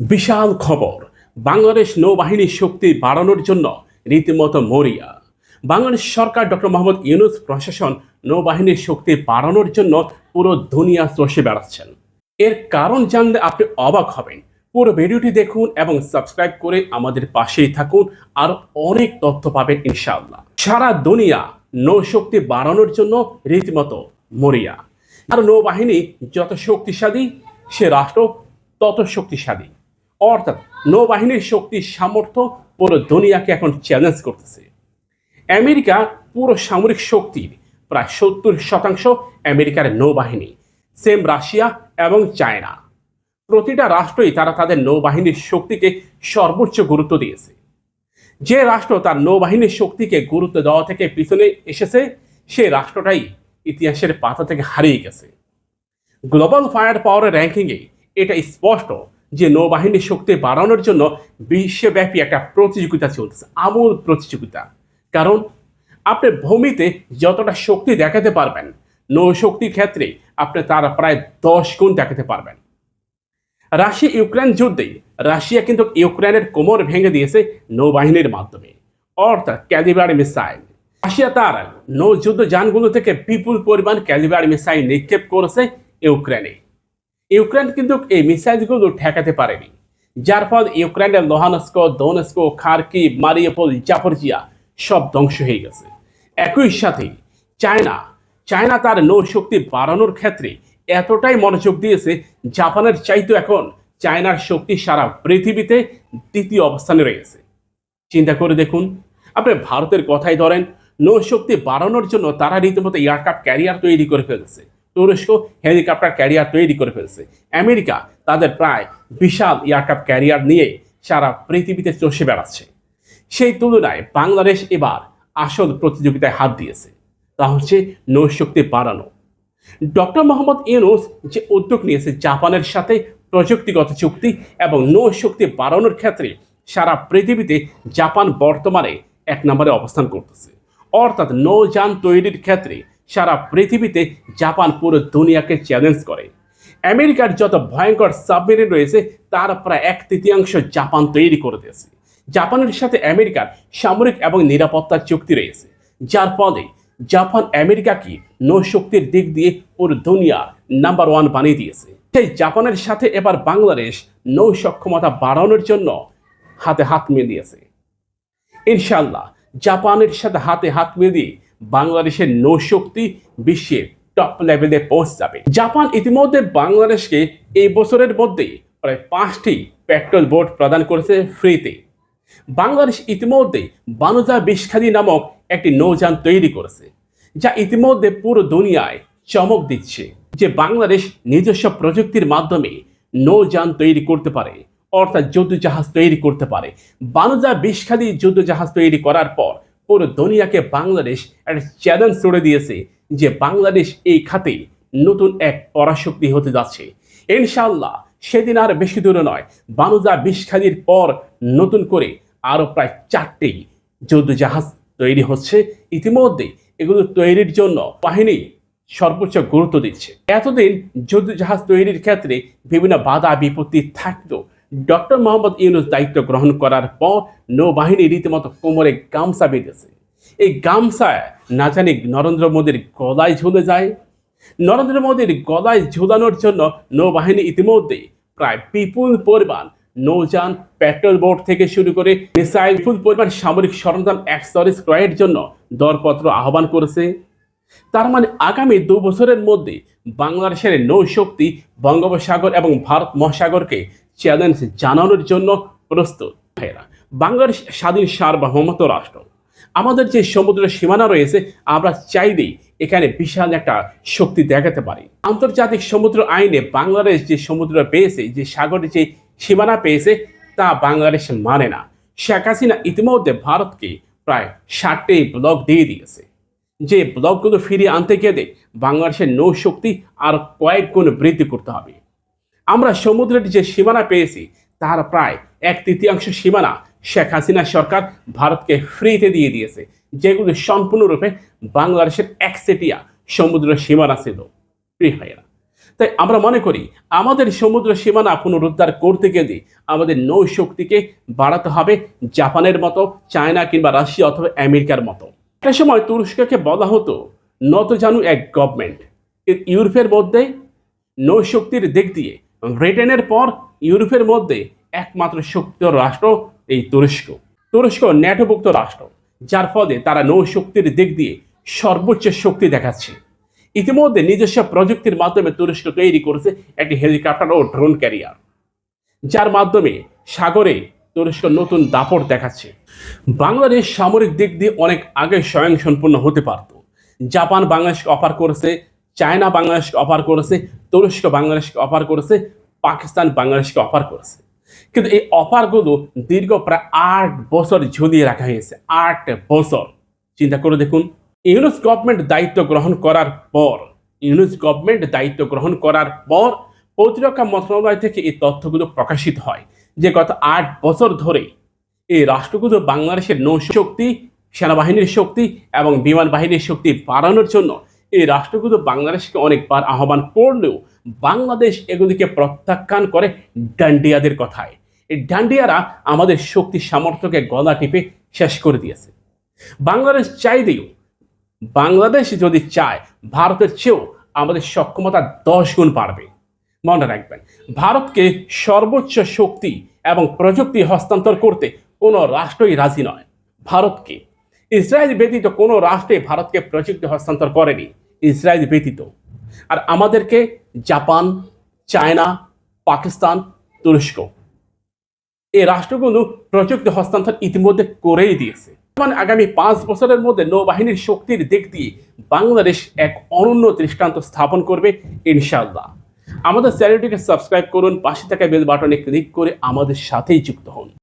বিশাল খবর, বাংলাদেশ নৌবাহিনীর শক্তি বাড়ানোর জন্য রীতিমতো মরিয়া। বাংলাদেশ সরকার ডক্টর মোহাম্মদ ইউনুস প্রশাসন নৌবাহিনীর শক্তি বাড়ানোর জন্য পুরো দুনিয়া চষে বেড়াচ্ছেন। এর কারণ জানলে আপনি অবাক হবেন। পুরো ভিডিওটি দেখুন এবং সাবস্ক্রাইব করে আমাদের পাশেই থাকুন আর অনেক তথ্য পাবেন ইনশাআল্লাহ। সারা দুনিয়া নৌশক্তি বাড়ানোর জন্য রীতিমতো মরিয়া। আর নৌবাহিনী যত শক্তিশালী সে রাষ্ট্র তত শক্তিশালী। অর্থাৎ নৌবাহিনীর শক্তির সামর্থ্য পুরো দুনিয়াকে এখন চ্যালেঞ্জ করতেছে। আমেরিকা পুরো সামরিক শক্তির প্রায় সত্তর শতাংশ আমেরিকার নৌবাহিনী সেম রাশিয়া এবং চায়না। প্রতিটা রাষ্ট্রই তারা তাদের নৌবাহিনীর শক্তিকে সর্বোচ্চ গুরুত্ব দিয়েছে। যে রাষ্ট্র তার নৌবাহিনীর শক্তিকে গুরুত্ব দেওয়া থেকে পিছনে এসেছে, সে রাষ্ট্রটাই ইতিহাসের পাতা থেকে হারিয়ে গেছে। গ্লোবাল ফায়ার পাওয়ারের র্যাঙ্কিংয়ে এটা স্পষ্ট যে নৌবাহিনীর শক্তি বাড়ানোর জন্য বিশ্বব্যাপী একটা প্রতিযোগিতা চলছে, আমূল প্রতিযোগিতা। কারণ আপনি ভূমিতে যতটা শক্তি দেখাতে পারবেন নৌশক্তির ক্ষেত্রে আপনি তার প্রায় দশ গুণ দেখাতে পারবেন। রাশিয়া ইউক্রেন যুদ্ধে, রাশিয়া কিন্তু ইউক্রেনের কোমর ভেঙে দিয়েছে নৌবাহিনীর মাধ্যমে। অর্থাৎ ক্যালিবার মিসাইল। রাশিয়া তার নৌযুদ্ধ যানগুলো থেকে বিপুল পরিমাণ ক্যালিবার মিসাইল নিক্ষেপ করেছে ইউক্রেনে। ইউক্রেন কিন্তু এই মিসাইলগুলো ঠেকাতে পারেনি। যার ফল ইউক্রেনের লোহানস্কো, দোনস্কো খার্কি মারিয়াপোল, জাপরজিয়া সব ধ্বংস হয়ে গেছে। একই সাথে চায়না চায়না তার নৌশক্তি বাড়ানোর ক্ষেত্রে এতটাই মনোযোগ দিয়েছে, জাপানের চাইতে এখন চায়নার শক্তি সারা পৃথিবীতে দ্বিতীয় অবস্থানে রয়েছে চিন্তা করে দেখুন, আপনি ভারতের কথাই ধরেন, নৌশক্তি বাড়ানোর জন্য তারা রীতিমতো এয়ারক্রাফট ক্যারিয়ার তৈরি করে ফেলেছে। তুরস্ক হেলিকপ্টার ক্যারিয়ার তৈরি করে ফেলছে। আমেরিকা তাদের প্রায় বিশাল এয়ারক্রাফট ক্যারিয়ার নিয়ে সারা পৃথিবীতে চষে বেড়াচ্ছে। সেই তুলনায় বাংলাদেশ এবার আসল প্রতিযোগিতায় হাত দিয়েছে। তা হচ্ছে নৌশক্তি বাড়ানো। ডক্টর মোহাম্মদ ইউনুস যে উদ্যোগ নিয়েছে জাপানের সাথে প্রযুক্তিগত চুক্তি এবং নৌশক্তি বাড়ানোর ক্ষেত্রে সারা পৃথিবীতে জাপান বর্তমানে এক নম্বরে অবস্থান করতেছে। অর্থাৎ নৌযান তৈরির ক্ষেত্রে সারা পৃথিবীতে জাপান পুরো দুনিয়াকে চ্যালেঞ্জ করে। আমেরিকার যত ভয়ঙ্কর সাবমেরিন রয়েছে, তার প্রায় এক তৃতীয়াংশ জাপান তৈরি করে দিয়েছে। জাপানের সাথে আমেরিকার সামরিক এবং নিরাপত্তার চুক্তি রয়েছে। যার ফলে জাপান আমেরিকাকে নৌশক্তির দিক দিয়ে পুরো দুনিয়ার নাম্বার ওয়ান বানিয়ে দিয়েছে। সেই জাপানের সাথে এবার বাংলাদেশ নৌ সক্ষমতা বাড়ানোর জন্য হাতে হাত মিলিয়েছে। ইনশাল্লাহ জাপানের সাথে হাতে হাত মিলিয়ে বাংলাদেশের নৌশক্তি বিশ্বের টপ লেভেলে পৌঁছে যাবে জাপান ইতিমধ্যে বাংলাদেশকে এই বছরের মধ্যে প্রায় পাঁচটি পেট্রোল বোট প্রদান করেছে ফ্রিতে বাংলাদেশ ইতিমধ্যে বানুজা বিষখালী নামক একটি নৌযান তৈরি করেছে, যা ইতিমধ্যে পুরো দুনিয়ায় চমক দিচ্ছে যে বাংলাদেশ নিজস্ব প্রযুক্তির মাধ্যমে নৌযান তৈরি করতে পারে, অর্থাৎ যুদ্ধ জাহাজ তৈরি করতে পারে। বানুজা বিষখালী যুদ্ধ জাহাজ তৈরি করার পর পুরো দুনিয়াকে বাংলাদেশ একটা চ্যালেঞ্জ ছড়ে দিয়েছে যে বাংলাদেশ এই খাতে নতুন এক পরাশক্তি হতে যাচ্ছে। ইনশাল্লাহ সেদিন আর বেশি দূরে নয়, বানুজা বিষখালির পর নতুন করে আরও প্রায় চারটি যুদ্ধ জাহাজ তৈরি হচ্ছে। ইতিমধ্যে এগুলো তৈরির জন্য বাহিনী সর্বোচ্চ গুরুত্ব দিচ্ছে। এতদিন যুদ্ধ জাহাজ তৈরির ক্ষেত্রে বিভিন্ন বাধা বিপত্তি থাকলেও ডক্টর মোহাম্মদ ইউনুস দায়িত্ব গ্রহণ করার পর নৌবাহিনী রীতিমতো কোমরে গামছা বেঁধেছে। এই গামছা না জানি নরেন্দ্র মোদীর গলায় ঝুলে যায়। নরেন্দ্র মোদীর গলায় ঝুলানোর জন্য নৌবাহিনী ইতিমধ্যে প্রায় বিপুল পরিমাণ নৌযান, পেট্রোল বোট থেকে শুরু করে মিসাইল, বিপুল পরিমাণ সামরিক সরঞ্জাম, অ্যাক্সেসরিজ, ক্রয়ের জন্য দরপত্র আহ্বান করেছে। তার মানে আগামী দু বছরের মধ্যে বাংলাদেশের নৌশক্তি বঙ্গোপসাগর এবং ভারত মহাসাগরকে চ্যালেঞ্জ জানানোর জন্য প্রস্তুত। ভাইয়েরা, বাংলাদেশ স্বাধীন সার্বভৌমত্ব রাষ্ট্র। আমাদের যে সমুদ্র সীমানা রয়েছে, আমরা চাইলেই এখানে বিশাল একটা শক্তি দেখাতে পারি। আন্তর্জাতিক সমুদ্র আইনে বাংলাদেশ যে সমুদ্র পেয়েছে, যে সাগরের যে সীমানা পেয়েছে, তা বাংলাদেশ মানে না। শেখ হাসিনা ইতিমধ্যে ভারতকে প্রায় ষাটটি ব্লক দিয়ে দিয়েছে। যে ব্লকগুলো ফিরিয়ে আনতে গেলে বাংলাদেশের নৌশক্তি আর কয়েক গুণ বৃদ্ধি করতে হবে। আমরা সমুদ্রের যে সীমানা পেয়েছি, তার প্রায় এক তৃতীয়াংশ সীমানা শেখ হাসিনা সরকার ভারতকে ফ্রিতে দিয়ে দিয়েছে, যেগুলো সম্পূর্ণরূপে বাংলাদেশের একচেটিয়া সমুদ্র সীমানা ছিল, প্রিয় ভাইয়েরা। তাই আমরা মনে করি, আমাদের সমুদ্র সীমানা পুনরুদ্ধার করতে গেলে আমাদের নৌ শক্তিকে বাড়াতে হবে জাপানের মতো, চায়না কিংবা রাশিয়া অথবা আমেরিকার মতো। একটা সময় তুরস্ককে বলা হতো, নত জানু এক গভর্নমেন্ট। ইউরোপের মধ্যে নৌশক্তির দিক দিয়ে ব্রিটেনের পর ইউরোপের মধ্যে একমাত্র শক্তি রাষ্ট্র এই তুরস্ক। তুরস্ক ন্যাটোভুক্ত রাষ্ট্র, যার ফলে তারা নৌশক্তির দিক দিয়ে সর্বোচ্চ শক্তি দেখাচ্ছে। ইতিমধ্যে নিজস্ব প্রযুক্তির মাধ্যমে তুরস্ক তৈরি করেছে একটি হেলিকপ্টার ও ড্রোন ক্যারিয়ার, যার মাধ্যমে সাগরে তুরস্ক নতুন দাপট দেখাচ্ছে। বাংলাদেশ সামরিক দিক দিয়ে অনেক আগে স্বয়ংসম্পূর্ণ হতে পারত। জাপান বাংলাদেশকে অফার করেছে চায়না বাংলাদেশকে অফার করেছে, তুরস্ক বাংলাদেশকে অফার করেছে পাকিস্তান বাংলাদেশকে অফার করেছে। কিন্তু এই অফারগুলো দীর্ঘ প্রায় আট বছর ঝুলিয়ে রাখা হয়েছে, আট বছর। চিন্তা করে দেখুন, ইউনুস গভর্নমেন্ট দায়িত্ব গ্রহণ করার পর, ইউনুস গভর্নমেন্ট দায়িত্ব গ্রহণ করার পর প্রতিরক্ষা মন্ত্রণালয় থেকে এই তথ্যগুলো প্রকাশিত হয় যে গত আট বছর ধরে এই রাষ্ট্রগুলো বাংলাদেশের নৌশক্তি, সেনাবাহিনীর শক্তি এবং বিমান বাহিনীর শক্তি বাড়ানোর জন্য এই রাষ্ট্রগুলো বাংলাদেশকে অনেকবার আহ্বান করলেও বাংলাদেশ এগুলিকে প্রত্যাখ্যান করে ডান্ডিয়াদের কথায়। এই ডান্ডিয়ারা আমাদের শক্তি সামর্থ্যকে গলা টিপে শেষ করে দিয়েছে। বাংলাদেশ চাইলেও, বাংলাদেশ যদি চায়, ভারতের চেয়েও আমাদের সক্ষমতা দশ গুণ বাড়বে। মনে রাখবেন, ভারতকে সর্বোচ্চ শক্তি এবং প্রযুক্তি হস্তান্তর করতে কোনো রাষ্ট্রই রাজি নয়। ভারতকে, ইসরায়েল ব্যতীত কোনো রাষ্ট্রে ভারতকে প্রযুক্তি হস্তান্তর করেনি। ইসরায়েল ব্যতীত। আর আমাদেরকে জাপান, চায়না, পাকিস্তান, তুরস্ক এই রাষ্ট্রগুলো প্রযুক্তি হস্তান্তর ইতিমধ্যে করেই দিয়েছে। মানে আগামী পাঁচ বছরের মধ্যে নৌবাহিনীর শক্তির দিক দিয়ে বাংলাদেশ এক অনন্য দৃষ্টান্ত স্থাপন করবে ইনশাআল্লাহ। আমাদের চ্যানেলটিকে সাবস্ক্রাইব করুন, পাশে থাকা বেল বাটনে ক্লিক করে আমাদের সাথেই যুক্ত হন।